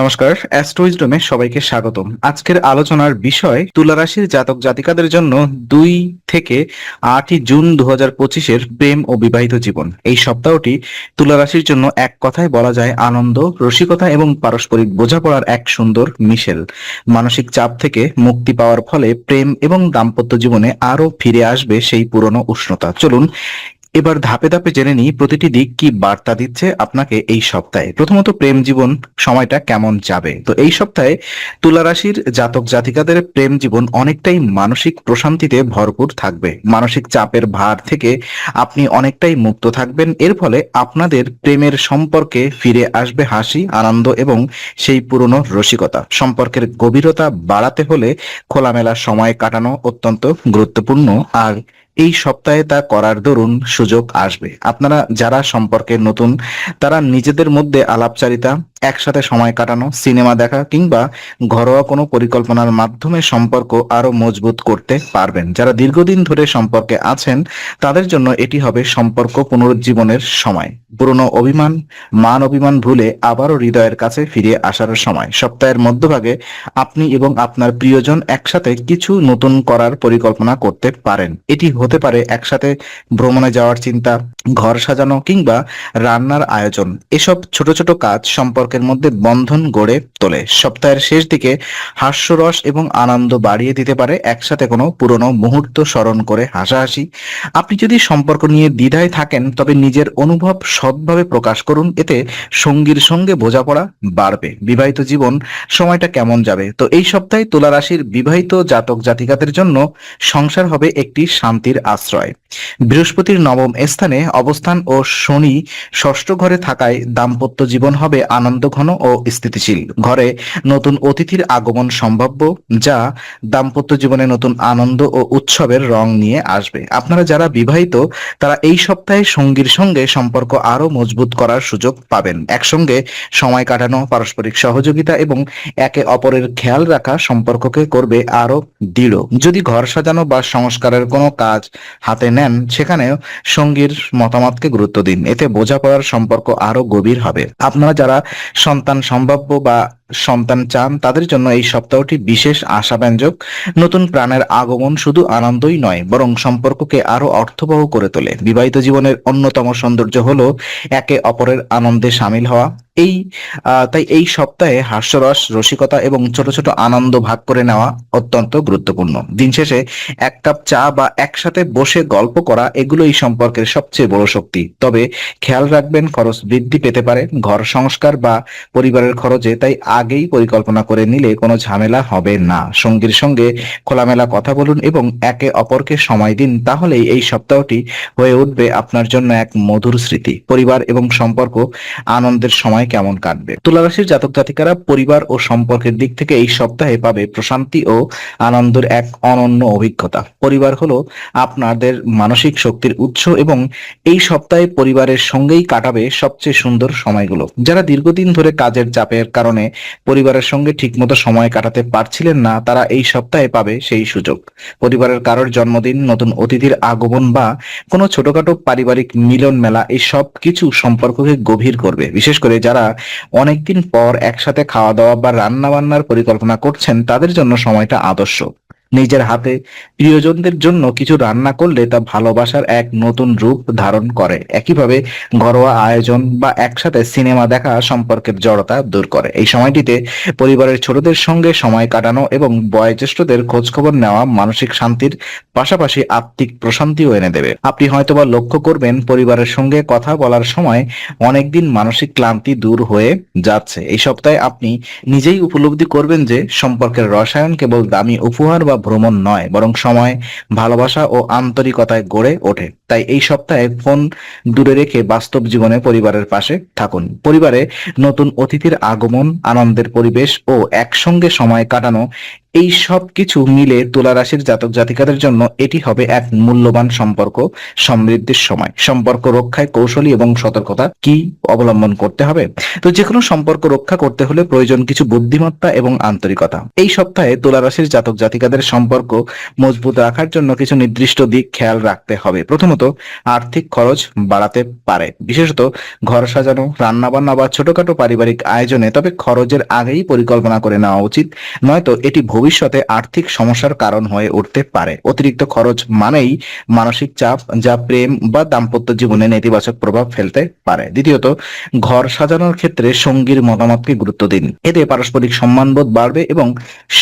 নমস্কার, অ্যাস্ট্রোইজডমে সবাইকে স্বাগতম। আজকের আলোচনার বিষয় তুলা রাশির জাতক জাতিকাদের জন্য দুই থেকে আটই জুন দু হাজার পঁচিশের প্রেম ও বিবাহিত জীবন। এই সপ্তাহটি তুলা রাশির জন্য এক কথায় বলা যায় আনন্দ, রসিকতা এবং পারস্পরিক বোঝাপড়ার এক সুন্দর মিশেল। মানসিক চাপ থেকে মুক্তি পাওয়ার ফলে প্রেম এবং দাম্পত্য জীবনে আরও ফিরে আসবে সেই পুরনো উষ্ণতা। চলুন এবার ধাপে ধাপে জেনে নিই প্রতিটি দিক কি বার্তা দিচ্ছে আপনাকে এই সপ্তাহে। প্রথমত প্রেম জীবন সময়টা কেমন যাবে? তো এই সপ্তাহে তুলা রাশির জাতক জাতিকাদের প্রেম জীবন অনেকটাই মানসিক প্রশান্তিতে ভরপুর থাকবে। মানসিক চাপের ভার থেকে আপনি অনেকটাই মুক্ত থাকবেন। এর ফলে আপনাদের প্রেমের সম্পর্কে ফিরে আসবে হাসি, আনন্দ এবং সেই পুরনো রসিকতা। সম্পর্কের গভীরতা বাড়াতে হলে খোলামেলা সময় কাটানো অত্যন্ত গুরুত্বপূর্ণ। আর এই সপ্তাহে তা করার দরুন সুযোগ আসবে। আপনারা যারা সম্পর্কে নতুন, তারা নিজেদের মধ্যে আলাপচারিতা একসাথে সময় কাটানো, সিনেমা দেখা কিংবা ঘরোয়া কোনো পরিকল্পনার মাধ্যমে সম্পর্ক আরও মজবুত করতে পারবেন। যারা দীর্ঘদিন ধরে সম্পর্কে আছেন, তাদের জন্য এটি হবে সম্পর্ক পুনরুজ্জীবনের সময়। পুরনো অভিমান, মান অভিমান ভুলে আবারও হৃদয়ের কাছে ফিরে আসার সময়। সপ্তাহের মধ্যভাগে আপনি এবং আপনার প্রিয়জন একসাথে কিছু নতুন করার পরিকল্পনা করতে পারেন। এটি হতে পারে একসাথে ভ্রমণে যাওয়ার চিন্তা, ঘর সাজানো কিংবা রান্নার আয়োজন। এসব ছোট ছোট কাজ সম্পর্কের মধ্যে বন্ধন গড়ে তোলে। সপ্তাহের শেষ দিকে হাস্যরস এবং আনন্দ বাড়িয়ে দিতে পারে, একসাথে কোনো পুরনো মুহূর্ত স্মরণ করে হাসাহাসি। আপনি যদি সম্পর্ক নিয়ে দ্বিধায় থাকেন, তবে নিজের অনুভব সৎভাবে প্রকাশ করুন। এতে সঙ্গীর সঙ্গে বোঝাপড়া বাড়বে। বিবাহিত জীবন সময়টা কেমন যাবে? তো এই সপ্তাহে তুলা রাশির বিবাহিত জাতক জাতিকাদের জন্য সংসার হবে একটি শান্তির আশ্রয়। বৃহস্পতির নবম স্থানে অবস্থান ও শনি ষষ্ঠ ঘরে থাকায় দাম্পত্য জীবন হবে আনন্দঘন ও স্থিতিশীল। ঘরে নতুন অতিথির আগমন সম্ভাব্য, যা দাম্পত্য জীবনে নতুন আনন্দ ও উৎসবের রং নিয়ে আসবে। আপনারা যারা বিবাহিত, তারা এই সপ্তাহে সঙ্গীর সঙ্গে সম্পর্ক আরও মজবুত করার সুযোগ পাবেন। একসঙ্গে সময় কাটানো, পারস্পরিক সহযোগিতা এবং একে অপরের খেয়াল রাখা সম্পর্ককে করবে আরও দৃঢ়। যদি ঘর সাজানো বা সংস্কারের কোনো কাজ হাতে নেন, সেখানেও সঙ্গীর মতামতকে গুরুত্ব দিন। এতে বোঝাপড়ার সম্পর্ক আরও গভীর হবে। আপনারা যারা সন্তান সম্ভাব্য বা সন্তান চান, তাদের জন্য এই সপ্তাহটি বিশেষ আশাব্যঞ্জক। নতুন প্রাণের আগমন শুধু আনন্দই নয়, বরং সম্পর্ককে আরও অর্থবহ করে তোলে। বিবাহিত জীবনের অন্যতম সৌন্দর্য হলো একে অপরের আনন্দে সামিল হওয়া। এই তাই এই সপ্তাহে হাস্যরস, রসিকতা এবং ছোট ছোট আনন্দ ভাগ করে নেওয়া অত্যন্ত গুরুত্বপূর্ণ। দিন শেষে এক কাপ চা বা একসাথে বসে গল্প করা এগুলো এই সম্পর্কের সবচেয়ে বড় শক্তি। তবে খেয়াল রাখবেন, খরচ বৃদ্ধি পেতে পারে। ঘর সংস্কার বা পরিবারের খরচে, তাই আগেই পরিকল্পনা করে নিলে কোনো ঝামেলা হবে না। সঙ্গীর সঙ্গে খোলামেলা কথা বলুন এবং একে অপরকে সময় দিন, তাহলেই এই সপ্তাহটি হয়ে উঠবে আপনার জন্য এক মধুর স্মৃতি। পরিবার এবং সম্পর্ক, আনন্দের সময় কেমন কাটবে? তুলারাশির জাতক জাতিকারা পরিবার ও সম্পর্কের দিক থেকে এই সপ্তাহে পাবে প্রশান্তি ও আনন্দের এক অনন্য অভিজ্ঞতা। পরিবার হলো আপনাদের মানসিক শক্তির উৎস এবং এই সপ্তাহে পরিবারের সঙ্গেই কাটাবে সবচেয়ে সুন্দর সময়গুলো। যারা দীর্ঘদিন ধরে কাজের চাপের কারণে পরিবারের সঙ্গে ঠিকমতো সময় কাটাতে পারছিলেন না, তারা এই সপ্তাহে পাবে সেই সুযোগ। পরিবারের কারোর জন্মদিন, নতুন অতিথির আগমন বা কোনো ছোটখাটো পারিবারিক মিলন মেলা, এই সব কিছু সম্পর্ককে গভীর করবে। বিশেষ করে যারা অনেকদিন পর একসাথে খাওয়া দাওয়া বা রান্না বান্নার পরিকল্পনা করছেন, তাদের জন্য সময়টা আদর্শ। নিজের হাতে। প্রিয়জনদের জন্য কিছু রান্না করলে তা ভালোবাসার এক নতুন রূপ ধারণ করে। একইভাবে ঘরোয়া আয়োজন বা একসাথে সিনেমা দেখা সম্পর্কের জড়তা দূর করে। এই সময়টিতে পরিবারের ছোটদের সঙ্গে সময় কাটানো এবং বয়োজ্যেষ্ঠদের খোঁজখবর নেওয়া মানসিক শান্তির পাশাপাশি আত্মিক প্রশান্তিও এনে দেবে। আপনি হয়তোবা লক্ষ্য করবেন, পরিবারের সঙ্গে কথা বলার সময় অনেকদিন মানসিক ক্লান্তি দূর হয়ে যাচ্ছে। এই সপ্তাহে আপনি নিজেই উপলব্ধি করবেন যে সম্পর্কের রসায়ন কেবল দামি উপহার বা ভ্রমণ নয়, বরং সময়, ভালোবাসা ও আন্তরিকতায় গড়ে ওঠে। তাই এই সপ্তাহে ফোন দূরে রেখে বাস্তব জীবনে পরিবারের পাশে থাকুন। পরিবারে নতুন অতিথির আগমন, আনন্দের পরিবেশ ও একসঙ্গে সময় কাটানো এই সব কিছু মিলে তুলা রাশির জাতক জাতিকাদের জন্য এটি হবে এক মূল্যবান সম্পর্ক সমৃদ্ধির সময়। সম্পর্ক রক্ষায় কৌশলী এবং সতর্কতা কি অবলম্বন করতে হবে? তো যে কোনো সম্পর্ক রক্ষা করতে হলে প্রয়োজন কিছু বুদ্ধিমত্তা এবং আন্তরিকতা। এই সপ্তাহে তুলা রাশির জাতক জাতিকাদের সম্পর্ক মজবুত রাখার জন্য কিছু নির্দিষ্ট দিক খেয়াল রাখতে হবে। প্রথমত, আর্থিক খরচ বাড়াতে পারে। বিশেষত, ঘর সাজানো রান্না বান্না বা ছোটখাটো পারিবারিক আয়োজনে, তবে খরচের আগেই পরিকল্পনা করে নেওয়া উচিত। নয়তো এটি ভবিষ্যতে আর্থিক সমস্যার কারণ হয়ে উঠতে পারে। অতিরিক্ত খরচ মানেই মানসিক চাপ যা প্রেম বা দাম্পত্য জীবনে নেতিবাচক প্রভাব ফেলতে পারে। দ্বিতীয়ত, ঘর সাজানোর ক্ষেত্রে সঙ্গীর মতামতকে গুরুত্ব দিন। এতে পারস্পরিক সম্মানবোধ বাড়বে এবং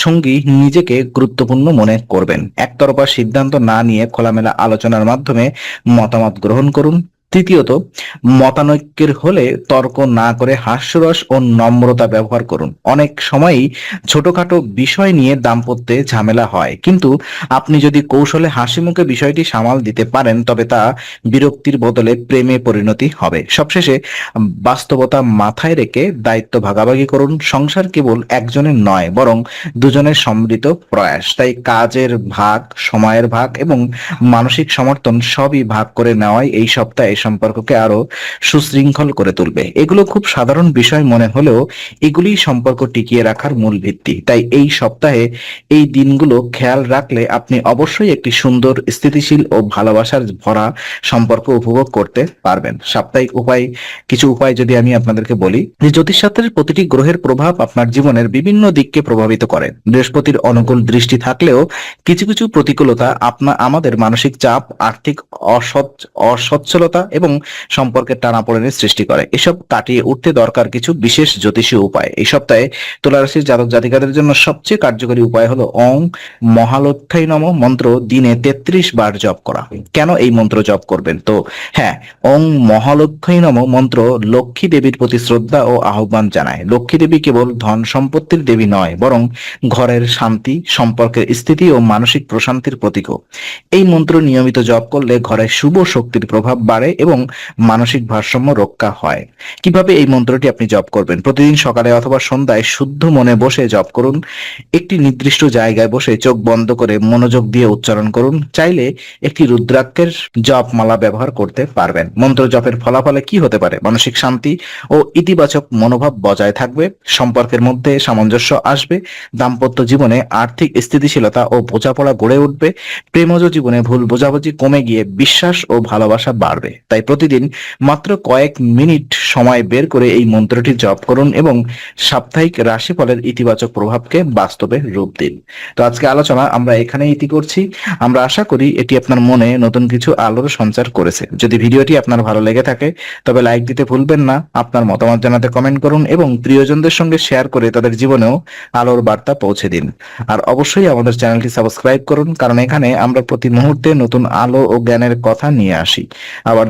সঙ্গী নিজেকে গুরুত্বপূর্ণ মনে করবেন। একতরফা সিদ্ধান্ত না নিয়ে খোলামেলা আলোচনার মাধ্যমে মতামত গ্রহণ করুন। তৃতীয়ত, মতানৈক্যের হলে তর্ক না করে হাস্যরস ও নম্রতা ব্যবহার করুন। অনেক সময়ই ছোটখাটো বিষয় নিয়ে দাম্পত্যে ঝামেলা হয়। কিন্তু আপনি যদি কৌশলে হাসি মুখে বিষয়টি সামাল দিতে পারেন, তবে তা বিরক্তির বদলে প্রেমে পরিণতি হবে। সবশেষে, বাস্তবতা মাথায় রেখে দায়িত্ব ভাগাভাগি করুন। সংসার কেবল একজনের নয়, বরং দুজনের সম্মিলিত প্রয়াস। তাই কাজের ভাগ, সময়ের ভাগ এবং মানসিক সমর্থন সবই ভাগ করে নেওয়াই এই সপ্তাহে সম্পর্ককে আরও সুশৃঙ্খল করে তুলবে। এগুলো খুব সাধারণ বিষয় মনে হলেও এগুলি সম্পর্ক টিকিয়ে রাখার মূল ভিত্তি। তাই এই সপ্তাহে এই দিনগুলো খেয়াল রাখলে আপনি অবশ্যই একটি সুন্দর, স্থিতিশীল ও ভালোবাসার ভরা সম্পর্ক উপভোগ করতে পারবেন। সাপ্তাহিক উপায়, কিছু উপায় যদি আমি আপনাদেরকে বলি, যে জ্যোতিষশাস্ত্রের প্রতিটি গ্রহের প্রভাব আপনার জীবনের বিভিন্ন দিককে প্রভাবিত করে। বৃহস্পতির অনুকূল দৃষ্টি থাকলেও কিছু কিছু প্রতিকূলতা আপনা, আমাদের মানসিক চাপ, আর্থিক অসচ্ছ অসচ্ছলতা এবং সম্পর্কের টানাপোড়েনের সৃষ্টি করে। এসব কাটিয়ে উঠতে দরকার কিছু বিশেষ জ্যোতিষীয় উপায়। এই সপ্তাহে তুলারাশির জাতক জাতিকাদের জন্য সবচেয়ে কার্যকরী উপায় হলো অং মহালক্ষাই নম মন্ত্র দিনে তেত্রিশ বার জপ করা। কেন এই মন্ত্র জপ করবেন? তো হ্যাঁ ওং মহালক্ষাই নম মন্ত্র লক্ষ্মী দেবীর প্রতি শ্রদ্ধা ও আহ্বান জানায়। লক্ষ্মী দেবী কেবল ধন সম্পত্তির দেবী নয়, বরং ঘরের শান্তি, সম্পর্কের স্থিতি ও মানসিক প্রশান্তির প্রতীকও। এই মন্ত্র নিয়মিত জপ করলে ঘরে শুভ শক্তির প্রভাব বাড়ে এবং মানসিক ভারসাম্য রক্ষা হয়। কীভাবে এই মন্ত্রটি আপনি জপ করবেন? প্রতিদিন সকালে অথবা সন্ধ্যায় শুদ্ধ মনে বসে জপ করুন। একটি নির্দিষ্ট জায়গায় বসে চোখ বন্ধ করে মনোযোগ দিয়ে উচ্চারণ করুন। চাইলে একটি রুদ্রাক্ষের জপ মালা ব্যবহার করতে পারবেন। মন্ত্র জপের ফলাফলে কি হতে পারে? মানসিক শান্তি ও ইতিবাচক মনোভাব বজায় থাকবে। সম্পর্কের মধ্যে সামঞ্জস্য আসবে। দাম্পত্য জীবনে আর্থিক স্থিতিশীলতা ও বোঝাপড়া গড়ে উঠবে। প্রেমজ জীবনে ভুল বোঝাবুঝি কমে গিয়ে বিশ্বাস ও ভালোবাসা বাড়বে। তাই প্রতিদিন মাত্র কয়েক মিনিট সময় বের করে এই মন্ত্রটি জপ করুন এবং সাপ্তাহিক রাশিফলের ইতিবাচক প্রভাবকে বাস্তবে রূপ দিন। তো আজকে আলোচনা আমরা এখানে ইতি করছি। আমরা আশা করি এটি আপনার মনে নতুন কিছু আলোর সঞ্চার করেছে। যদি ভিডিওটি আপনার ভালো লেগে থাকে, তবে লাইক দিতে ভুলবেন না, আপনার মতামত জানাতে কমেন্ট করুন এবং প্রিয়জনদের সঙ্গে শেয়ার করে তাদের জীবনেও আলোর বার্তা পৌঁছে দিন। আর অবশ্যই আমাদের চ্যানেলটি সাবস্ক্রাইব করুন, কারণ এখানে আমরা প্রতি মুহূর্তে নতুন আলো ও জ্ঞানের কথা নিয়ে আসি। আবার